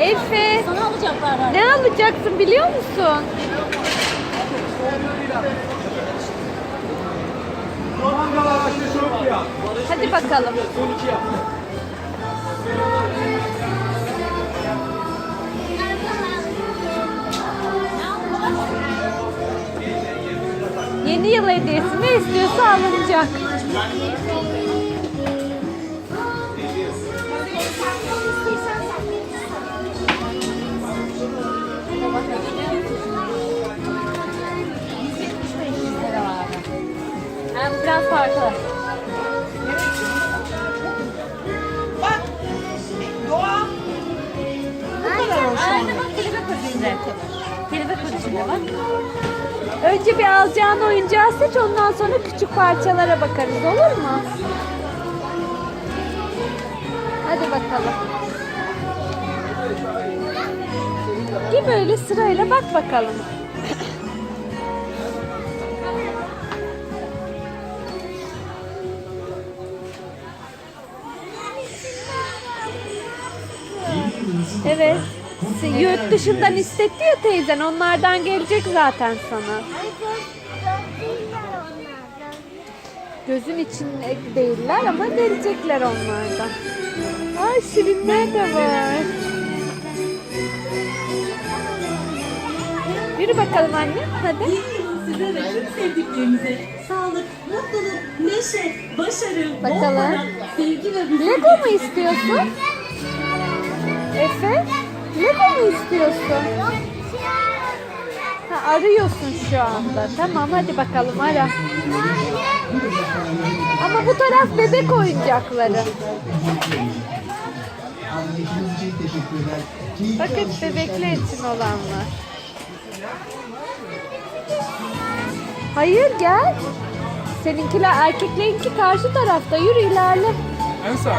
Efe Sana alacaklar. ne alacaksın biliyor musun? Hadi bakalım. 12 yap. Yeni yıl hediyesi ne istiyorsa alınacak. Biraz farklı. Bak. Doğa. Aynen bak kelebek ödüğünde. Kelebek ödüğünde bak. Önce bir alacağın oyuncağı seç ondan sonra küçük parçalara bakarız olur mu? Hadi bakalım. Gel böyle sırayla bak bakalım. Evet. Yurt dışından istetti ya teyzen. Onlardan gelecek zaten sana. Gözün içinde değiller ama gelecekler onlardan. Ay şirinler de var. Yürü bakalım anne. Hadi. Size ve tüm sevdiklerinize sağlık, mutluluk, neşe, başarı, bol Bakalım. para, sevgi ve huzur Lego mu istiyorsun? Efe? Lego mu istiyorsun? Ha, arıyorsun şu anda. Tamam hadi bakalım ara. Ama bu taraf bebek oyuncakları. Bakın bebekler için olanlar. Hayır gel. Seninkiler erkeklerinki karşı tarafta. Yürü ilerle. En sağ.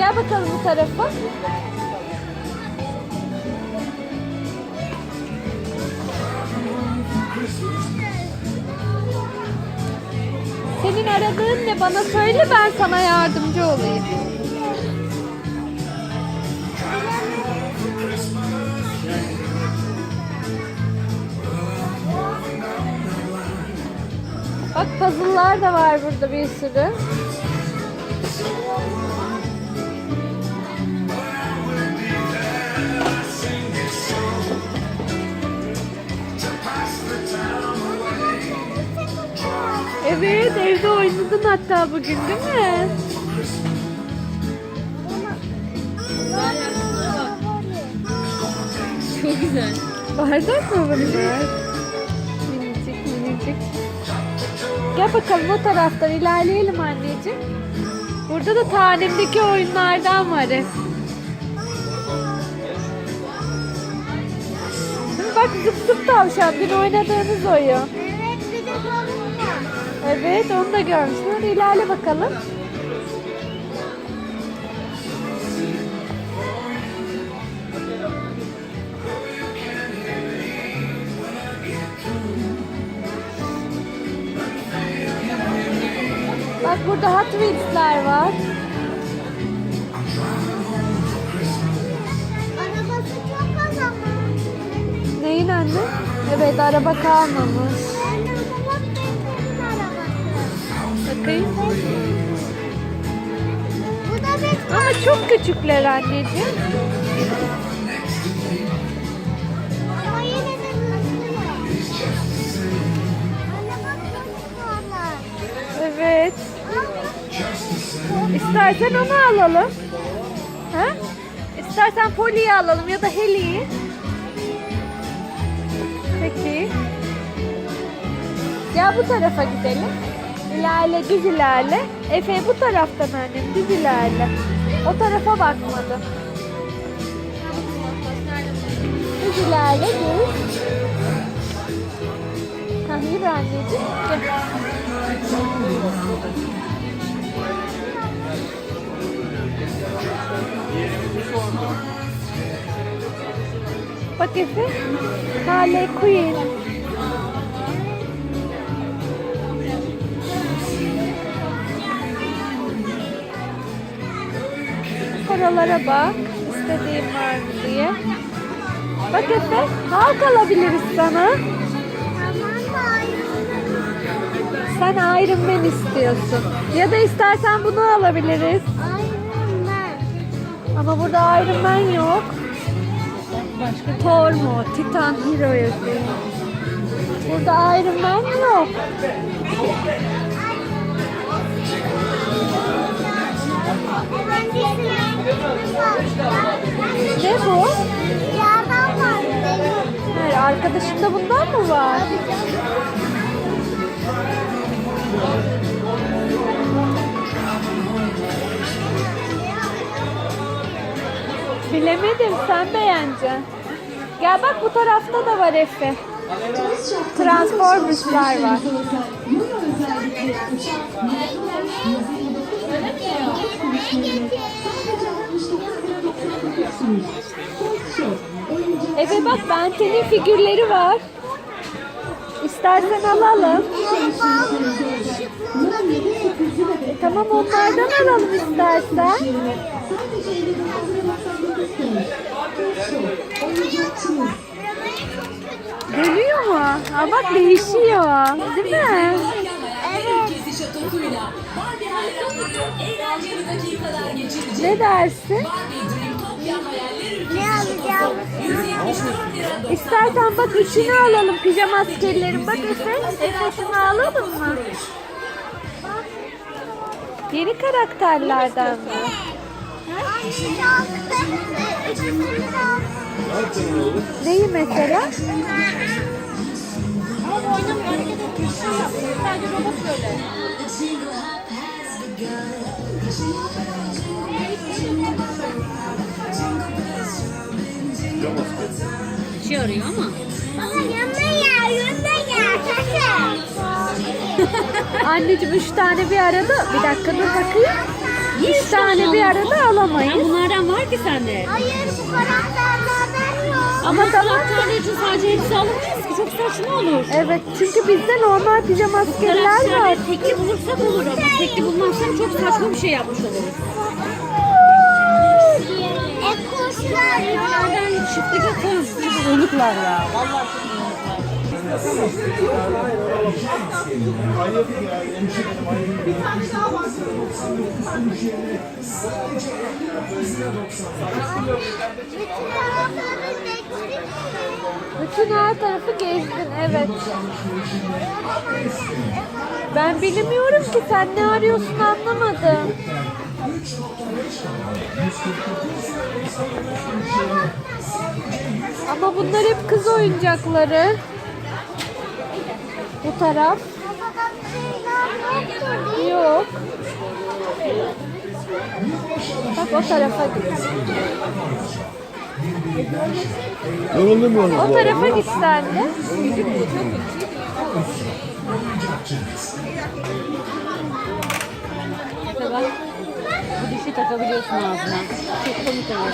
Gel bakalım bu tarafa. Senin aradığın ne bana söyle ben sana yardımcı olayım. Bak puzzle'lar da var burada bir sürü. Evet evde oynadın hatta bugün değil mi? Çok güzel. Bardak mı bunlar? Minicik minicik. Gel bakalım o taraftan ilerleyelim anneciğim. Burada da tanemdeki oyunlardan var hep. Bak zıp zıp tavşan dün oynadığınız oyun. Evet bir de. Evet onu da görmüşsün. Hadi ilerle bakalım. Bak burada Hot Wheels'ler var. Arabası çok. Neyin anne? Evet araba kalmamış. Bakayım. Ama çok küçükler anneciğim. Evet. İstersen onu alalım. Ha? İstersen Poli'yi alalım ya da Heli'yi. Peki. Gel bu tarafa gidelim. İlerle, düz ilerle. Efe bu taraftan annem, düz ilerle. O tarafa bakmadı. Düz ilerle, düz. Ha, yürü anneciğim. Gel. Bak Efe. Harley Quinn. Buralara bak. İstediğin var mı diye. Bak Efe, halk alabiliriz sana. Sen Iron Man istiyorsun. Ya da istersen bunu alabiliriz. Ama burada Iron Man yok. Başka Thor mu? Titan Hero yazıyor. Burada Iron Man yok. Arkadaşında bundan mı var? Bilemedim, sen beğeneceksin. Gel bak bu tarafta da var Efe. Transformers'lar var. Efe bak Benten'in figürleri var. İstersen alalım. E, tamam onlardan alalım istersen. Dönüyor mu? Ha bak değişiyor. Değil mi? Ne dersin? Ne alacağım? 174 lira İstersen bak üçünü alalım pijama askerlerin. Bak Efe, Efe alalım mı? Yeni karakterlerden mi? Neyi mesela? Baba yanına gel, yanına gel. Sakın. Anneciğim üç tane bir arada. Bir dakika dur bakayım. Üç tane bir arada alamayız. Bunlardan var ki sende. Hayır bu karakterlerden yok. Ama tamam. Karakterler için sadece hepsi alamayız ki. Çok saçma olur. Evet çünkü bizde normal pijama askerler var. Karakterleri tekli bulursak olur ama tekli bulmazsak çok saçma bir şey yapmış oluruz. E kuşlar yok. Çiftlik koyun. Uğurluklar ya. Vallahi tarafları geçtik. Bütün her tarafı gezdin evet. Ben bilmiyorum ki sen ne arıyorsun anlamadım. Ama bunlar hep kız oyuncakları. Bu taraf yok. Bak o tarafa git. Yoruldun mu O tarafa git sen de. bak. Bu dişi takabiliyorsun ağzına. Çok komik oluyor.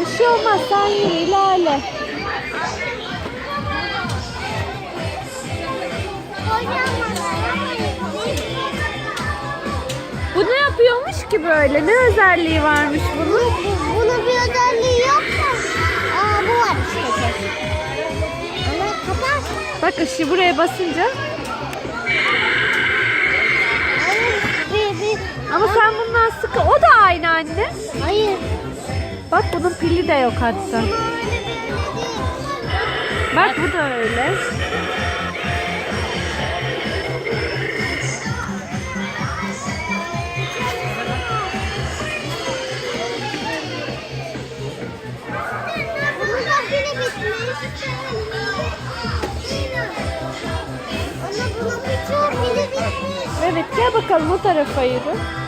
Bir şey olmaz sen yürü ilerle. Bu ne yapıyormuş ki böyle? Ne özelliği varmış bunun? Bunun bir özelliği yok mu? Aa bu var işte. Ama kapat. Bak ışığı buraya basınca. Ama sen bundan sıkı. O da aynı anne. Hayır. Bak bunun pili de yok hatta. Bak bu da öyle. Bitmiş. Evet gel bakalım o tarafa yürü.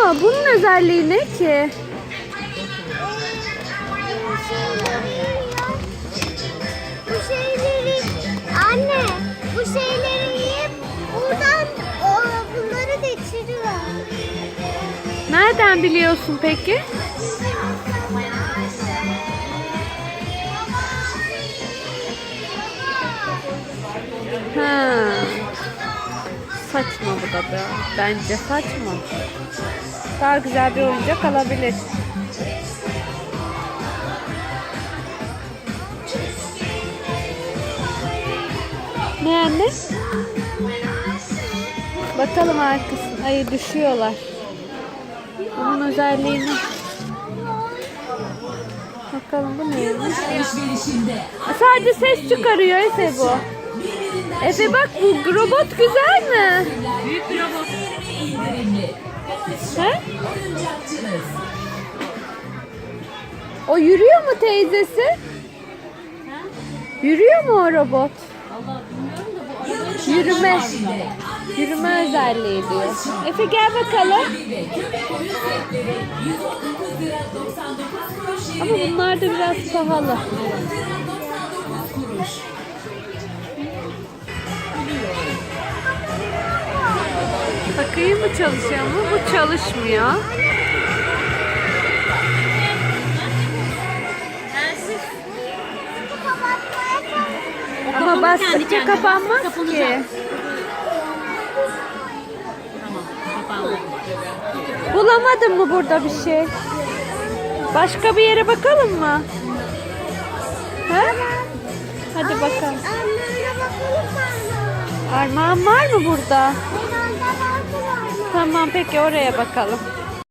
Mu? Bunun özelliği ne ki? Bu şeyleri anne bu şeyleri yiyip buradan o, bunları geçiriyor. nereden biliyorsun peki? Ha. Saçma bu da be. Bence saçma. Daha güzel bir oyuncak alabilir. Anne? Bakalım arkasına. Ay düşüyorlar. Bunun özelliğini. Bakalım bu neymiş? Sadece ses çıkarıyor Efe bu. Efe bak bu robot güzel mi? büyük bir robot. He? O yürüyor mu teyzesi? Yürüyor mu o robot? Yürüme. Yürüme özelliği diyor. Efe gel bakalım. Ve köpek oyun setleri 119 lira 99 kuruş Ama bunlar da biraz pahalı. Bakayım mı çalışıyor mu? Bu çalışmıyor. Ama bastıkça kapanmaz ki. Bulamadın mı burada bir şey? Başka bir yere bakalım mı? He? Hadi bakalım. Armağan var mı burada? Tamam peki oraya bakalım.